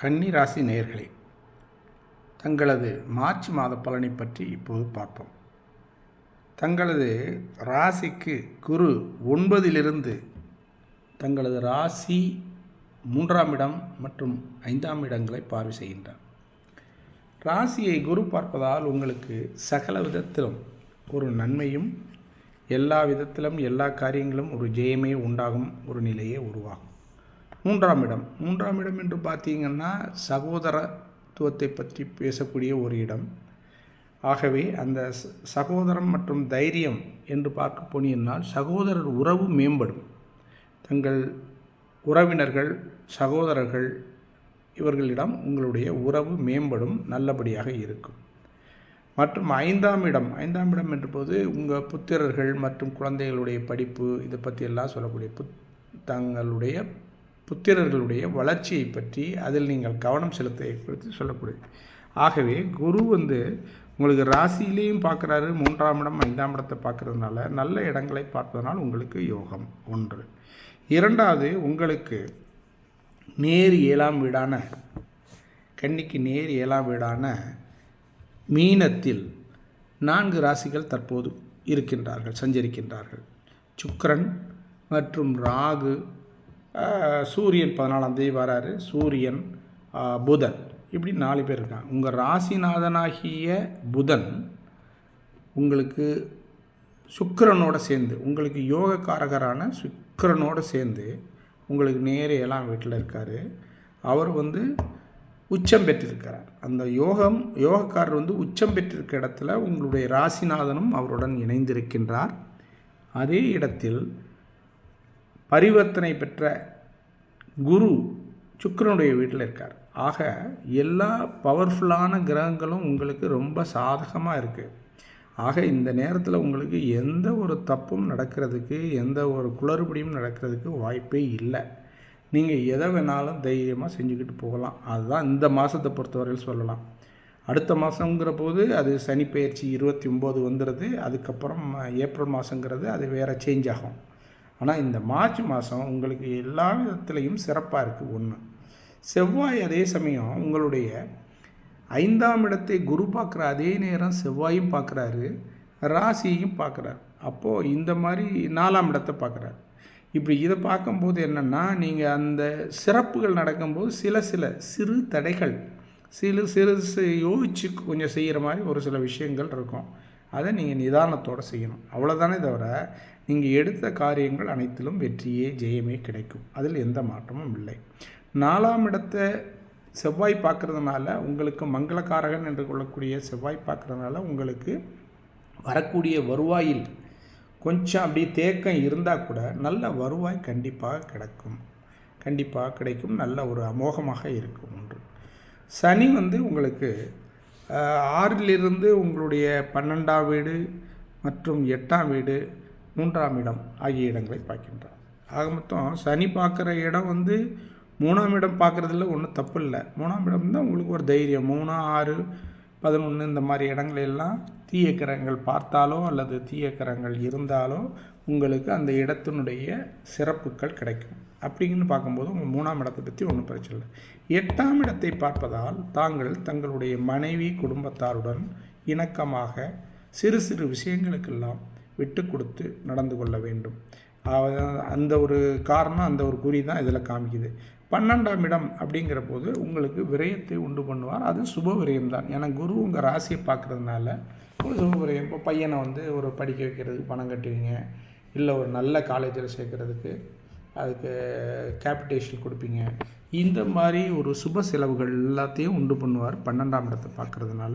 கன்னி ராசி நேயர்களே தங்களது மார்ச் மாத பலனை பற்றி இப்போது பார்ப்போம். தங்களது ராசிக்கு குரு ஒன்பதிலிருந்து தங்களது ராசி மூன்றாம் இடம் மற்றும் ஐந்தாம் இடங்களை பார்வை செய்கின்றார். ராசியை குரு பார்ப்பதால் உங்களுக்கு சகல விதத்திலும் ஒரு நன்மையும் எல்லா விதத்திலும் எல்லா காரியங்களும் ஒரு ஜெயமே உண்டாகும் ஒரு நிலையே உருவாகும். மூன்றாம் இடம். மூன்றாம் இடம் என்று பார்த்தீங்கன்னா சகோதரத்துவத்தை பற்றி பேசக்கூடிய ஒரு இடம். ஆகவே அந்த சகோதரம் மற்றும் தைரியம் என்று பார்க்க போனீங்கன்னால் சகோதரர் உறவு மேம்படும். தங்கள் உறவினர்கள் சகோதரர்கள் இவர்களிடம் உங்களுடைய உறவு மேம்படும் நல்லபடியாக இருக்கும். மற்றும் ஐந்தாம் இடம். ஐந்தாம் இடம் என்ற போது உங்கள் புத்திரர்கள் மற்றும் குழந்தைகளுடைய படிப்பு இதை பற்றியெல்லாம் சொல்லக்கூடிய புத் தங்களுடைய புத்திரர்களுடைய வளர்ச்சியை பற்றி அதில் நீங்கள் கவனம் செலுத்த குறித்து சொல்லக்கூடியது ஆகவே குரு வந்து உங்களுக்கு ராசியிலையும் பார்க்குறாரு மூன்றாம் இடம் ஐந்தாம் இடத்தை பார்க்கறதுனால நல்ல இடங்களை பார்ப்பதனால் உங்களுக்கு யோகம் ஒன்று. இரண்டாவது உங்களுக்கு நேர் ஏழாம் வீடான கன்னிக்கு நேர் ஏழாம் வீடான மீனத்தில் நான்கு ராசிகள் தற்போது இருக்கின்றார்கள் சஞ்சரிக்கின்றார்கள். சுக்கரன் மற்றும் ராகு சூரியன் பதினாலாம் தேதி வராரு. சூரியன் புதன். இப்படி நாலு பேர் இருக்காங்க. உங்கள் ராசிநாதனாகிய புதன் உங்களுக்கு சுக்கிரனோட சேர்ந்து உங்களுக்கு யோகக்காரகரான சுக்கிரனோட சேர்ந்து உங்களுக்கு நேர வீட்டில் இருக்கார். அவர் வந்து உச்சம் பெற்றிருக்கிறார். அந்த யோகம் யோகக்காரர் வந்து உச்சம் பெற்றிருக்க இடத்துல உங்களுடைய ராசிநாதனும் அவருடன் இணைந்திருக்கின்றார். அதே இடத்தில் பரிவர்த்தனை பெற்ற குரு சுக்கரனுடைய வீட்டில் இருக்கார். ஆக எல்லா பவர்ஃபுல்லான கிரகங்களும் உங்களுக்கு ரொம்ப சாதகமாக இருக்குது ஆக இந்த நேரத்தில் உங்களுக்கு எந்த ஒரு தப்பும் நடக்கிறதுக்கு எந்த ஒரு குளறுபடியும் நடக்கிறதுக்கு வாய்ப்பே இல்லை. நீங்கள் எதை வேணாலும் தைரியமாக செஞ்சுக்கிட்டு போகலாம். அதுதான் இந்த மாதத்தை பொறுத்தவரையில் சொல்லலாம். அடுத்த மாதங்கிற போது அது சனி பயிற்சி இருபத்தி ஒம்பது வந்துடுது அதுக்கப்புறம் ஏப்ரல் மாதங்கிறது அது வேறு சேஞ்ச் ஆகும். ஆனால் இந்த மார்ச் மாதம் உங்களுக்கு எல்லா விதத்துலேயும் சிறப்பாக இருக்குது ஒன்று செவ்வாய் அதே சமயம் உங்களுடைய ஐந்தாம் இடத்தை குரு பார்க்குற அதே நேரம் செவ்வாயும் பார்க்குறாரு ராசியையும் பார்க்குறாரு. அப்போது இந்த மாதிரி நாலாம் இடத்தை பார்க்குறாரு. இப்படி இதை பார்க்கும்போது என்னென்னா நீங்கள் அந்த சிறப்புகள் நடக்கும்போது சில சில சிறு தடைகள் சிறு சிறு யோசிச்சு கொஞ்சம் செய்கிற மாதிரி ஒரு சில விஷயங்கள் இருக்கும். அதை நீங்கள் நிதானத்தோடு செய்யணும். அவ்வளோதானே தவிர நீங்கள் எடுத்த காரியங்கள் அனைத்திலும் வெற்றியே ஜெயமே கிடைக்கும். அதில் எந்த மாற்றமும் இல்லை. நாலாம் இடத்தை செவ்வாய் பார்க்குறதுனால உங்களுக்கு மங்களகாரகன் என்று கொள்ளக்கூடிய செவ்வாய் பார்க்குறதுனால உங்களுக்கு வரக்கூடிய வருவாயில் கொஞ்சம் அப்படியே தேக்கம் இருந்தால் கூட நல்ல வருவாய் கண்டிப்பாக கிடைக்கும். கண்டிப்பாக கிடைக்கும். நல்ல ஒரு அமோகமாக இருக்கும் ஒன்று. சனி வந்து உங்களுக்கு ஆறிலிருந்து உங்களுடைய பன்னெண்டாம் வீடு மற்றும் எட்டாம் வீடு மூன்றாம் இடம் ஆகிய இடங்களை பார்க்கின்றார் ஆக மொத்தம் சனி பார்க்குற இடம் வந்து மூணாம் இடம் பார்க்குறதுல ஒன்றும் தப்பு இல்லை. மூணாம் இடம் தான் உங்களுக்கு ஒரு தைரியம். மூணு ஆறு பதினொன்று இந்த மாதிரி இடங்கள் எல்லாம் தீய கிரகங்கள் பார்த்தாலோ அல்லது தீய கிரகங்கள் இருந்தாலோ உங்களுக்கு அந்த இடத்தினுடைய சிறப்புகள் கிடைக்கும். அப்படிங்கன்னு பார்க்கும்போது உங்கள் மூணாம் இடத்தை பற்றி ஒன்றும் பிரச்சனை இல்லை. எட்டாம் இடத்தை பார்ப்பதால் தாங்கள் தங்களுடைய மனைவி குடும்பத்தாருடன் இணக்கமாக சிறு சிறு விஷயங்களுக்கெல்லாம் விட்டு கொடுத்து நடந்து கொள்ள வேண்டும். அந்த ஒரு காரணம் அந்த ஒரு குறி தான் இதில் காமிக்குது. பன்னெண்டாம் இடம் அப்படிங்கிற போது உங்களுக்கு விரயத்தை உண்டு பண்ணுவார். அது சுப விரயம் தான். ஏன்னா குரு உங்கள் ராசியை பார்க்கறதுனால ஒரு சுப விரயம். இப்போ பையனை வந்து ஒரு படிக்க வைக்கிறதுக்கு பணம் கட்டுவீங்க. இல்லை ஒரு நல்ல காலேஜில் சேர்க்கறதுக்கு அதுக்கு கேபிட்டேஷன் கொடுப்பீங்க. இந்த மாதிரி ஒரு சுப செலவுகள் எல்லாத்தையும் உண்டு பண்ணுவார் பன்னெண்டாம் இடத்தை பார்க்குறதுனால.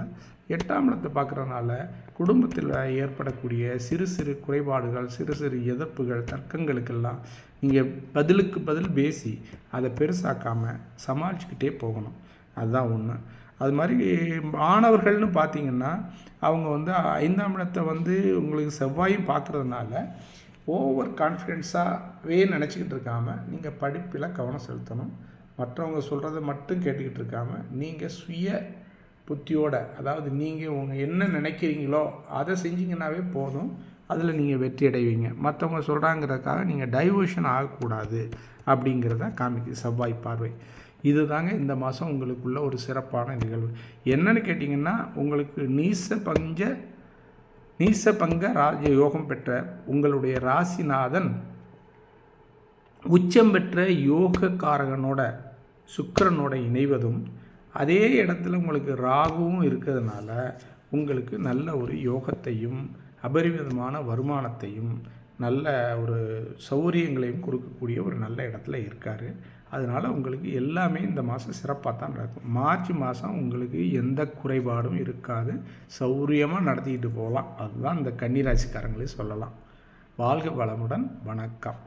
எட்டாம் இடத்தை பார்க்குறதுனால குடும்பத்தில் ஏற்படக்கூடிய சிறு சிறு குறைபாடுகள் சிறு சிறு எதிர்ப்புகள் தர்க்கங்களுக்கெல்லாம் நீங்கள் பதிலுக்கு பதில் பேசி அதை பெருசாக்காமல் சமாளிச்சுக்கிட்டே போகணும். அதுதான் ஒன்று அது மாதிரி மாணவர்கள்னு பார்த்தீங்கன்னா அவங்க வந்து ஐந்தாம் இடத்தை வந்து உங்களுக்கு செவ்வாயும் பார்க்குறதுனால ஓவர் கான்ஃபிடென்ஸாகவே நினச்சிக்கிட்டு இருக்காமல் நீங்கள் படிப்பில் கவனம் செலுத்தணும். மற்றவங்க சொல்கிறத மட்டும் கேட்டுக்கிட்டு இருக்காமல் நீங்கள் சுய புத்தியோட அதாவது நீங்கள் உங்கள் என்ன நினைக்கிறீங்களோ அதை செஞ்சீங்கன்னாவே போதும். அதில் நீங்கள் வெற்றி அடைவீங்க. மற்றவங்க சொல்கிறாங்கிறதுக்காக நீங்கள் டைவர்ஷன் ஆகக்கூடாது அப்படிங்கிறத காமிக்கு செவ்வாய் பார்வை. இதுதாங்க இந்த மாதம் உங்களுக்குள்ள ஒரு சிறப்பான நிகழ்வு. என்னன்னு கேட்டிங்கன்னா உங்களுக்கு நீச பஞ்ச நீசபங்க ராஜ யோகம் பெற்ற உங்களுடைய ராசிநாதன் உச்சம் பெற்ற யோகக்காரகனோட சுக்கரனோட இணைவதும் அதே இடத்துல உங்களுக்கு ராகுவும் இருக்கிறதுனால உங்களுக்கு நல்ல ஒரு யோகத்தையும் அபரிமிதமான வருமானத்தையும் நல்ல ஒரு சௌரியங்களையும் கொடுக்கக்கூடிய ஒரு நல்ல இடத்துல இருக்கார். அதனால் உங்களுக்கு எல்லாமே இந்த மாதம் சிறப்பாக தான் நடக்கும். மார்ச் மாதம் உங்களுக்கு எந்த குறைபாடும் இருக்காது. சௌரியமாக நடத்திக்கிட்டு போகலாம். அதுதான் இந்த கன்னிராசிக்காரங்களே சொல்லலாம். வாழ்க வளமுடன். வணக்கம்.